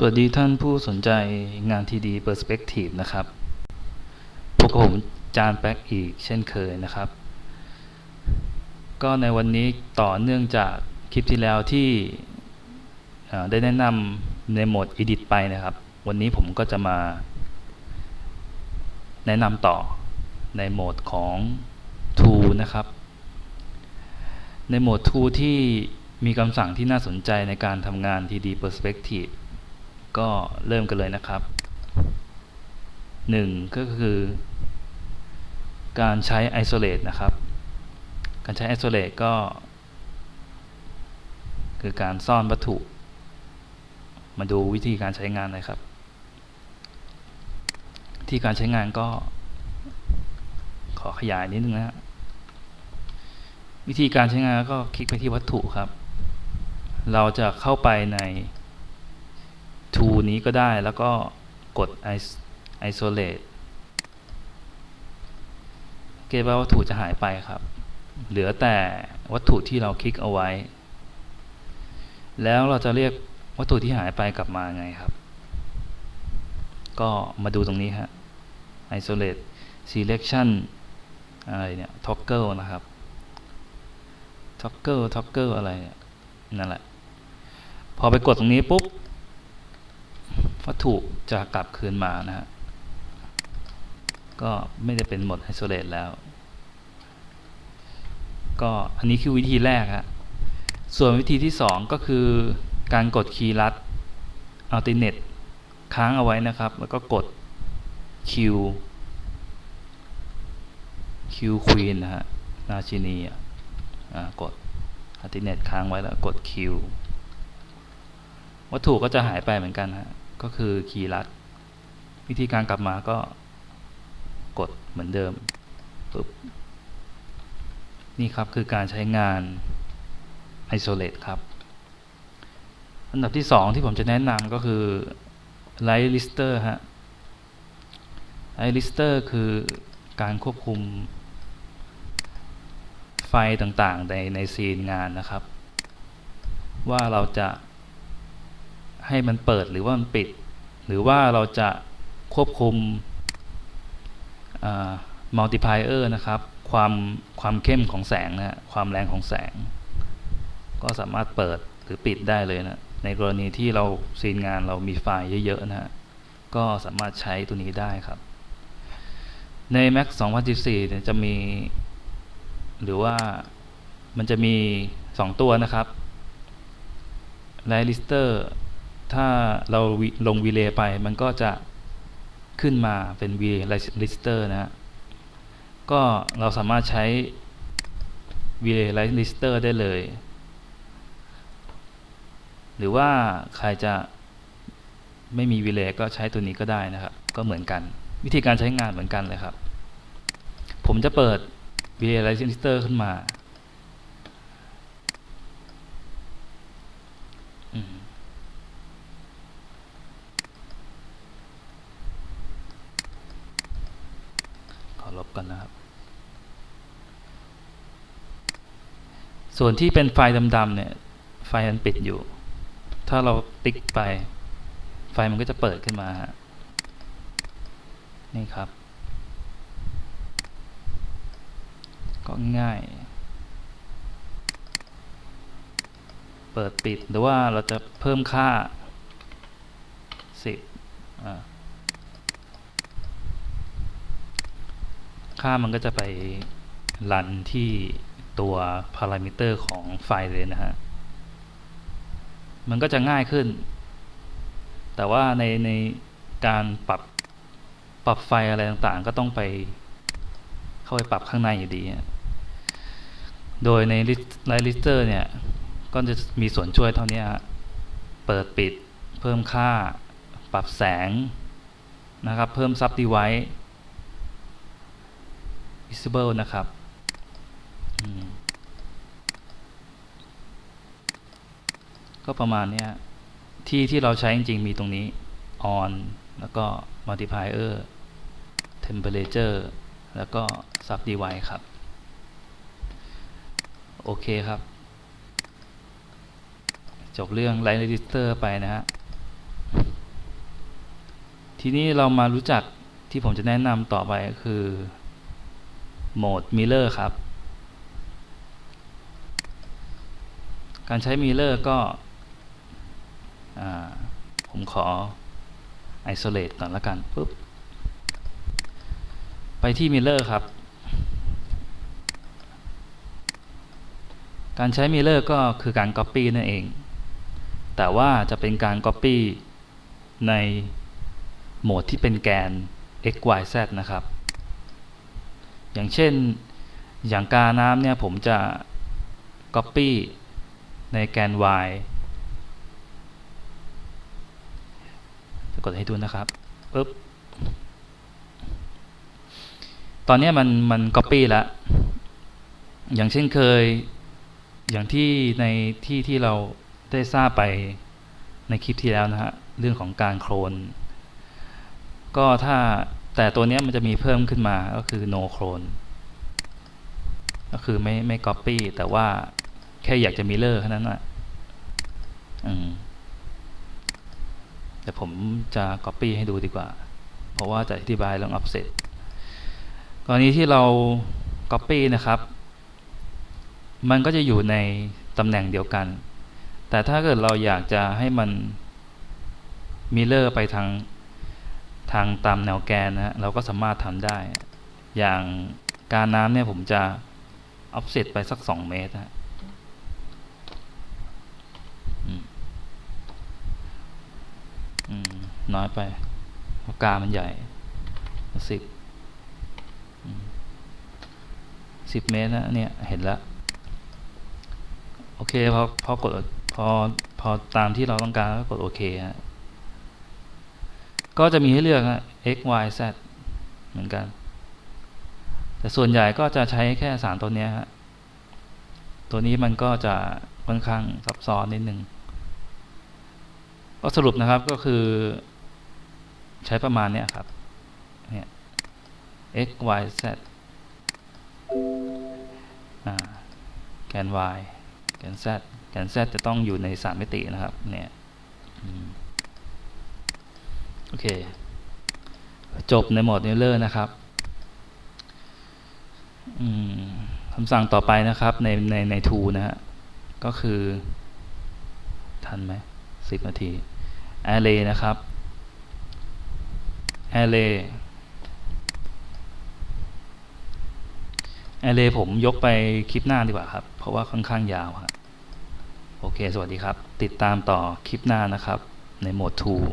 สวัสดีท่านผู้สนใจงานทีดี Perspective นะครับ พบกับผมจานแป๊กอีกเช่นเคยนะครับ ก็ในวันนี้ต่อเนื่องจากคลิปที่แล้วที่ได้แนะนำในโหมด Edit ไปนะครับ วันนี้ผมก็จะมา แนะนำต่อในโหมดของ Tool นะครับ ในโหมด Tool ที่มีคำสั่งที่น่าสนใจในการทำงาน TD Perspective ก็เริ่มกันเลยนะครับหนึ่งก็คือการใช้ isolate นะครับ การใช้ isolate ก็ คือการซ่อนวัตถุ มาดูวิธีการใช้งานเลยครับ ที่การใช้งานก็ ขอขยายนิดนึงนะ วิธีการใช้งานก็คลิกไปที่วัตถุครับ เราจะเข้าไปใน to นี้ก็ได้แล้วก็กด is- isolate เกตว่าวัตถุจะหายไปครับ เหลือแต่วัตถุที่เราคลิกเอาไว้ แล้วเราจะเรียกวัตถุที่หายไปกลับมาไงครับ ก็มาดูตรงนี้ฮะ isolate selection อะไรเนี่ย toggle นะครับ toggle toggle อะไรเนี่ยนั่นแหละ พอไปกดตรงนี้ปุ๊บ วัตถุจะกลับคืนมานะฮะก็ไม่ได้เป็นหมด isolate แล้ว ก็อันนี้คือวิธีแรกฮะส่วนวิธีที่สองก็คือการกดคีย์ลัด alternate ค้างเอาไว้นะครับ แล้วก็กด Q Q Queen นะฮะราชินีอะกด alternate ค้างไว้แล้วกด Q วัตถุก็จะหายไปเหมือนกันฮะ ก็คือคีย์ลัด วิธีการกลับมาก็กดเหมือนเดิมปึ๊บนี่ครับคือการใช้งาน isolate ครับ อันดับที่สองที่ผมจะแนะนำก็คือ light lister ฮะ light lister คือการควบคุมไฟต่างๆในในซีนงานนะครับ ว่าเราจะ ให้มันเปิดหรือว่ามันปิด หรือว่าเราจะควบคุมมัลติพายเออร์นะครับ ความความเข้มของแสงนะฮะความแรงของแสง ก็สามารถเปิดหรือปิดได้เลยนะในกรณีที่เราซีนงานเรามีไฟล์เยอะๆนะฮะก็สามารถใช้ตัวนี้ได้ครับ ใน Mac 2014เนี่ยจะมี หรือว่ามันจะมี 2 ตัวนะครับ Light Lister ถ้าเราลงวีเลย์ไปมันก็จะขึ้นมาเป็นวีลิสเตอร์นะฮะก็เราสามารถใช้วีเลย์ไลท์ลิสเตอร์ได้เลย หรือว่าใครจะไม่มีวีเลย์ก็ใช้ตัวนี้ก็ได้นะครับ ก็เหมือนกัน วิธีการใช้งานเหมือนกันเลยครับ ผมจะเปิดวีเลย์ไลท์ลิสเตอร์ขึ้นมาอืม ขอ ลบกันนะครับ ส่วนที่เป็นไฟดำๆเนี่ยไฟมันปิดอยู่ ถ้าเราติ๊กไป ไฟมันก็จะเปิดขึ้นมาฮะนี่ครับ ก็ง่าย เปิดปิดหรือว่าเราจะเพิ่มค่าสิบอ่า ค่ามันก็จะไปรันที่ตัวพารามิเตอร์ของไฟล์เลยนะฮะ มันก็จะง่ายขึ้น แต่ว่าในในการปรับปรับไฟอะไรต่างๆ ก็ต้องไปเข้าไปปรับข้างในอยู่ดี โดยในไลท์ลิสเตอร์เนี่ย ก็จะมีส่วนช่วยเท่านี้เปิดปิด เพิ่มค่า ปรับแสงนะครับ เพิ่มซับดีไว visible นะครับก็ประมาณเนี้ยที่ที่เราใช้จริง ๆ มีตรงนี้ on แล้วก็ multiplier temperature แล้วก็ sub device ครับ โอเคครับ จบเรื่อง light register ไปนะฮะ ทีนี้เรามารู้จักที่ผมจะแนะนำต่อไปก็คือ โหมด Mirror ครับ การใช้ Mirror ก็ผมขอ isolate ก่อนละกันปุ๊บไปที่ Mirror ครับ การใช้ Mirror ก็คือการ Copy นั่นเอง แต่ว่าจะเป็นการ Copy ในโหมดที่เป็นแกน x y z นะครับ อย่างเช่นอย่างกาน้ำเนี่ยผมจะ Copy ในแกน y จะกดให้ดูนะครับปึ๊บตอนนี้มันมัน Copy แล้วอย่างเช่นเคยอย่างที่ในที่ที่เราได้ทราบไปในคลิปที่แล้วนะฮะเรื่องของการโคลนก็ถ้า แต่ตัวนี้มันจะมีเพิ่มขึ้นมาก็คือ no clone ก็คือไม่ไม่ copy แต่ว่าแค่อยากจะ mirror แค่นั้นแหละอืมแต่ผมจะ copy ให้ดูดีกว่า เพราะว่าจะอธิบายเรื่อง offset กรณีที่เรา copy นะครับ มันก็จะอยู่ในตำแหน่งเดียวกัน แต่ถ้าเกิดเราอยากจะให้มันมิเลอร์ไปทาง ทางตามแนวแกนนะฮะเราก็สามารถทำได้ อย่างการน้ำเนี่ยผมจะ offset ไปสักสองเมตรฮะน้อยไปเพราะกามันใหญ่สิบสิบเมตรนะเนี่ยเห็นแล้วโอเคพอพอกดพอพอตามที่เราต้องการก็กดโอเคฮะ ก็จะมีให้เลือกฮะ x y z เหมือนกัน แต่ส่วนใหญ่ก็จะใช้แค่สามตัวนี้ฮะตัวนี้มันก็จะค่อนข้างซับซ้อนนิดนึงก็สรุปนะครับก็คือใช้ประมาณนี้ครับเนี่ย x y z อ่าแกน y แกน z แกน z จะต้องอยู่ในสามมิตินะครับเนี่ย โอเค จบในโหมด Neuler นะครับคำสั่งต่อไปนะครับในในใน tool นะฮะก็คือ ทันไหมสิบนาที array นะครับ array array ผมยกไปคลิปหน้าดีกว่าครับ เพราะว่าค่อนข้างยาวครับโอเค สวัสดีครับ ติดตามต่อคลิปหน้านะครับ ในโหมด tool